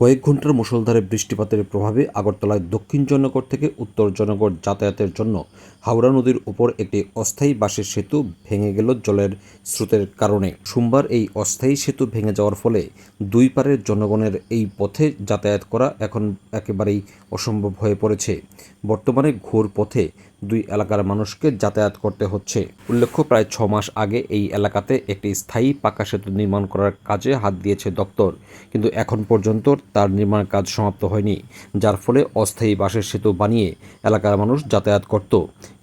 কয়েক ঘণ্টার মুষলধারে বৃষ্টিপাতের প্রভাবে আগরতলায় দক্ষিণ জয়নগর থেকে উত্তর জনগর যাতায়াতের জন্য হাওড়া নদীর উপর একটি অস্থায়ী বাঁশের সেতু ভেঙে গেল জলের স্রোতের কারণে। সোমবার এই অস্থায়ী সেতু ভেঙে যাওয়ার ফলে দুই পারের জনগণের এই পথে যাতায়াত করা এখন একেবারেই অসম্ভব হয়ে পড়েছে। বর্তমানে ঘোর পথে দুই এলাকার মানুষকে যাতায়াত করতে হচ্ছে। উল্লেখ্য, প্রায় ছ মাস আগে এই এলাকাতে একটি স্থায়ী পাকা সেতু নির্মাণ করার কাজে হাত দিয়েছে দপ্তর, কিন্তু এখন পর্যন্ত তার নির্মাণ কাজ সমাপ্ত হয়নি, যার ফলে অস্থায়ী বাঁশের সেতু বানিয়ে এলাকার মানুষ যাতায়াত করত।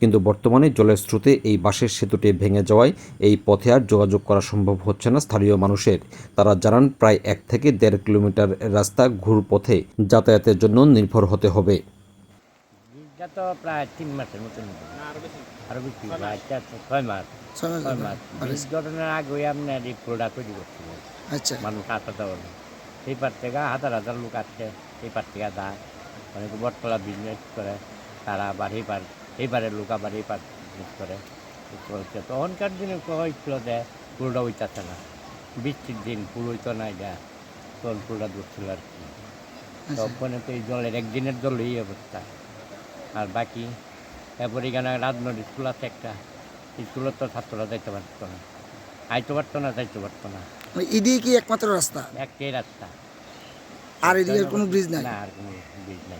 কিন্তু বর্তমানে জলের স্রোতে এই বাঁশের সেতুটি ভেঙে যাওয়ায় এই পথে আর যোগাযোগ করা সম্ভব হচ্ছে না স্থানীয় মানুষের। তারা জানান, প্রায় এক থেকে দেড় কিলোমিটার রাস্তা ঘুর পথে যাতায়াতের জন্য নির্ভর হতে হবে। এটা তো প্রায় তিন মাসের মতন। আরও বেশি। প্রায় চার ছয় মাস। ছয় মাস। ছয়। মাস মানে- এই ঘটনার আগে আপনার এই পোলটা তৈরি করছিল আচ্ছা। মানুষ আসা যাওয়ার এই পার থেকে হাজার হাজার লোক আসছে এই পার থেকে যায়। অনেকে বটতলা বিজনেস করে তারা আবার এই পার এই পারের লোক আবার এই পার বিজনেস করে। তখনকার দিনে হয়েছিল যে পুরোটা না। বৃষ্টির দিন পুরো হইতো না এটা। তখন পুরোটা ধরছিল আর কি। আচ্ছা। তখন তো এই জলের একদিনের জল এই অবস্থা। আর বাকি এরপর এখানে রাজনৈতিক স্কুল আছে একটা। স্কুলের তো ছাত্ররা যাইতে পারতো না। আইতে পারতো না যাইতে পারতো না। মানে এদিকে কি একমাত্র রাস্তা? একটাই রাস্তা। আর এদিকে কোনো ব্রিজ নাই? না আর কোনো ব্রিজ নাই।